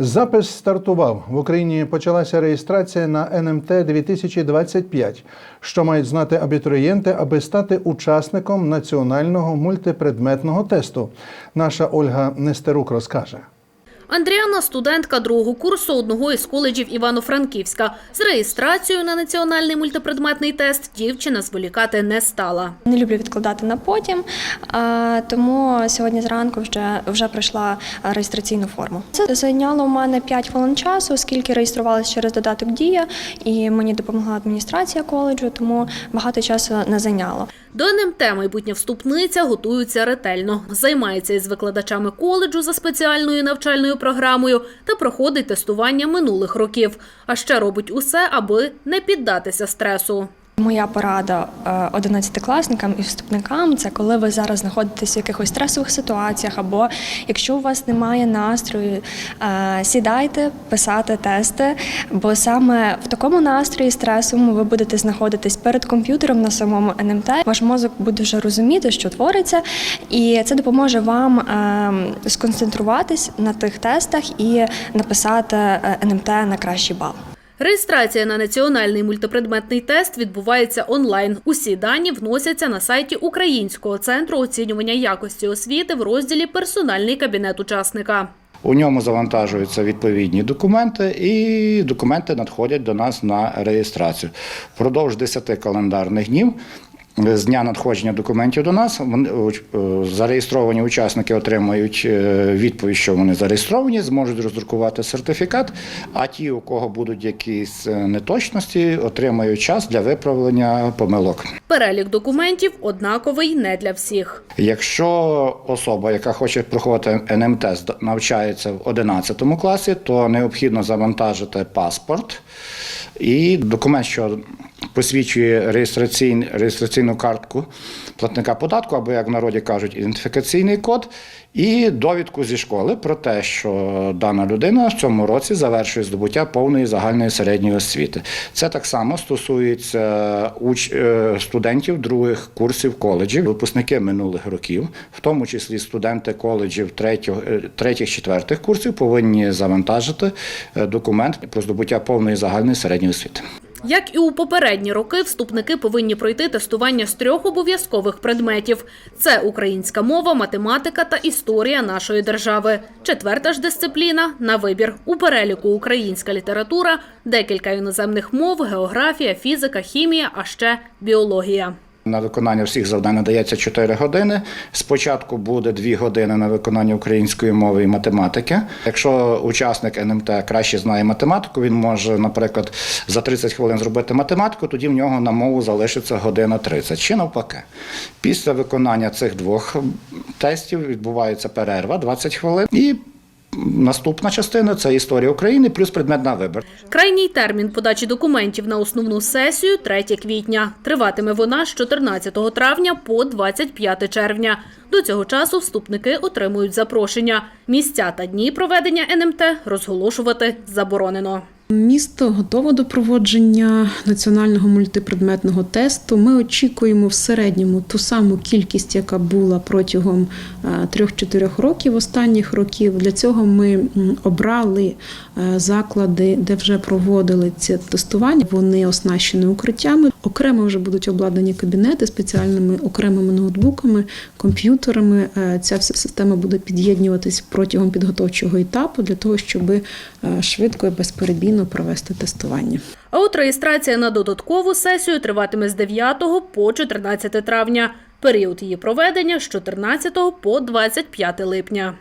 Запис стартував. В Україні почалася реєстрація на НМТ 2025. Що мають знати абітурієнти, аби стати учасником національного мультипредметного тесту. Наша Ольга Нестерук розкаже. Андріана – студентка другого курсу одного із коледжів Івано-Франківська. З реєстрацією на національний мультипредметний тест дівчина зволікати не стала. Не люблю відкладати на потім, тому сьогодні зранку вже, вже пройшла реєстраційну форму. Це зайняло у мене 5 хвилин часу, оскільки реєструвалася через додаток Дія, і мені допомогла адміністрація коледжу, тому багато часу не зайняло. До НМТ майбутня вступниця готується ретельно. Займається із викладачами коледжу за спеціальною навчальною програмою та проходить тестування минулих років. А ще робить усе, аби не піддатися стресу. Моя порада е, одинадцятикласникам і вступникам це коли ви зараз знаходитесь в якихось стресових ситуаціях, або якщо у вас немає настрою, е, сідайте писати тести, бо саме в такому настрої стресовому ви будете знаходитись перед комп'ютером на самому НМТ. Ваш мозок буде вже розуміти, що твориться, і це допоможе вам е, сконцентруватись на тих тестах і написати НМТ на кращий бал. Реєстрація на національний мультипредметний тест відбувається онлайн. Усі дані вносяться на сайті Українського центру оцінювання якості освіти в розділі Персональний кабінет учасника. У ньому завантажуються відповідні документи, і документи надходять до нас на реєстрацію. Впродовж 10 календарних днів. З дня надходження документів до нас е, зареєстровані учасники отримають е, відповідь, що вони зареєстровані, зможуть роздрукувати сертифікат. А ті, у кого будуть якісь е, неточності, отримають час для виправлення помилок. Перелік документів однаковий не для всіх. Якщо особа, яка хоче проходити НМТ, навчається в 11 класі, то необхідно завантажити паспорт і документ, що посвідчує реєстраційну, реєстраційну картку платника податку, або, як в народі кажуть, ідентифікаційний код, і довідку зі школи про те, що дана людина в цьому році завершує здобуття повної загальної середньої освіти. Це так само стосується уч... е, студентів других курсів коледжів, випускники минулих років, в тому числі студенти коледжів третього, е, третіх, четвертих курсів, повинні завантажити е, документ про здобуття повної загальної середньої освіти. Як і у попередні роки, вступники повинні пройти тестування з трьох обов'язкових предметів: це українська мова, математика та історія нашої держави. Четверта ж дисципліна на вибір у переліку українська література, декілька іноземних мов, географія, фізика, хімія, а ще біологія. На виконання всіх завдань надається 4 години. Спочатку буде 2 години на виконання української мови і математики. Якщо учасник НМТ краще знає математику, він може, наприклад, за 30 хвилин зробити математику, тоді в нього на мову залишиться година 30, чи навпаки. Після виконання цих двох тестів відбувається перерва 20 хвилин. І наступна частина це історія України плюс предмет на вибір. Крайній термін подачі документів на основну сесію 3 квітня. Триватиме вона з 14 травня по 25 червня. До цього часу вступники отримують запрошення. Місця та дні проведення НМТ розголошувати заборонено. Місто готово до проводження національного мультипредметного тесту. Ми очікуємо в середньому ту саму кількість, яка була протягом е, 3-4 років останніх років. Для цього ми обрали е, заклади, де вже проводили це тестування. Вони оснащені укриттями. Окремо вже будуть обладнані кабінети спеціальними окремими ноутбуками, комп'ютерами. Е, Ця вся система буде під'єднуватись протягом підготовчого етапу для того, щоб е, швидко і безперебійно провести тестування. А от реєстрація на додаткову сесію триватиме з 9 по 14 травня. Період її проведення з 14 по 25 липня.